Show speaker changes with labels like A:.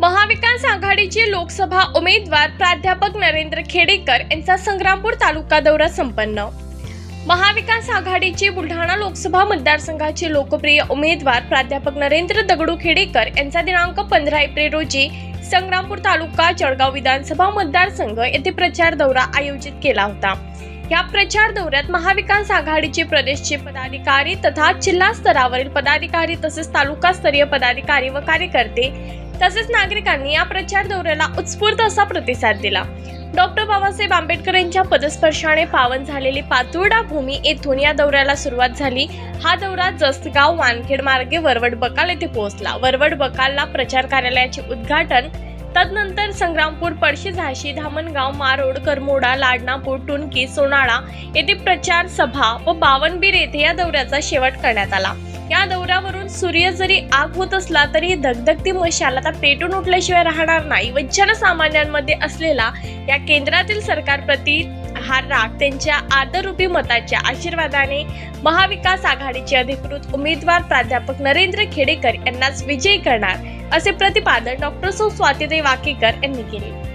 A: महाविकास आघाडीचे लोकसभा उमेदवार प्राध्यापक नरेंद्र खेडेकर यांचा संग्रामपूर तालुका दौरा संपन्न. महाविकास आघाडीचे बुलढाणा लोकसभा मतदारसंघाचे लोकप्रिय उमेदवार प्राध्यापक नरेंद्र दगडू खेडेकर यांचा दिनांक पंधरा एप्रिल रोजी संग्रामपूर तालुका जळगाव विधानसभा मतदारसंघ येथे प्रचार दौरा आयोजित केला होता. या प्रचार दौऱ्यात महाविकास आघाडीचे प्रदेशचे पदाधिकारी तथा जिल्हा स्तरावरील पदाधिकारी तसेच तालुकास्तरीय पदाधिकारी व कार्यकर्ते तसेच नागरिकांनी या प्रचार दौऱ्याला उत्स्फूर्त असा प्रतिसाद दिला. डॉक्टर बाबासाहेब आंबेडकर यांच्या पदस्पर्शाने पावन झालेली पातुर्डा भूमी येथून या दौऱ्याला सुरुवात झाली. हा दौरा जसगाव वानखेड मार्गे वरवड बकाल येथे पोहोचला. वरवड बकालला प्रचार कार्यालयाचे उद्घाटन तदनंतर संग्रामपूर पळशी झाशी धामणगाव मारोड करमोडा लाडणापूर टुनकी सोनाळा येथे प्रचार सभा व बावनबीर येथे या दौऱ्याचा शेवट करण्यात आला. या दौऱ्यावरून सूर्य जरी आग होत असला तरी धगधगती मशाल आता पेटून उठल्याशिवाय राहणार नाही. व जनसामान्यांमध्ये असलेला या केंद्रातील सरकारप्रती हा राग त्यांच्या आदररूपी मताच्या आशीर्वादाने महाविकास आघाडीचे अधिकृत उमेदवार प्राध्यापक नरेंद्र खेडेकर यांनाच विजयी करणार असे प्रतिपादन डॉक्टर सौ स्वातीदेव वाकेकर यांनी केले.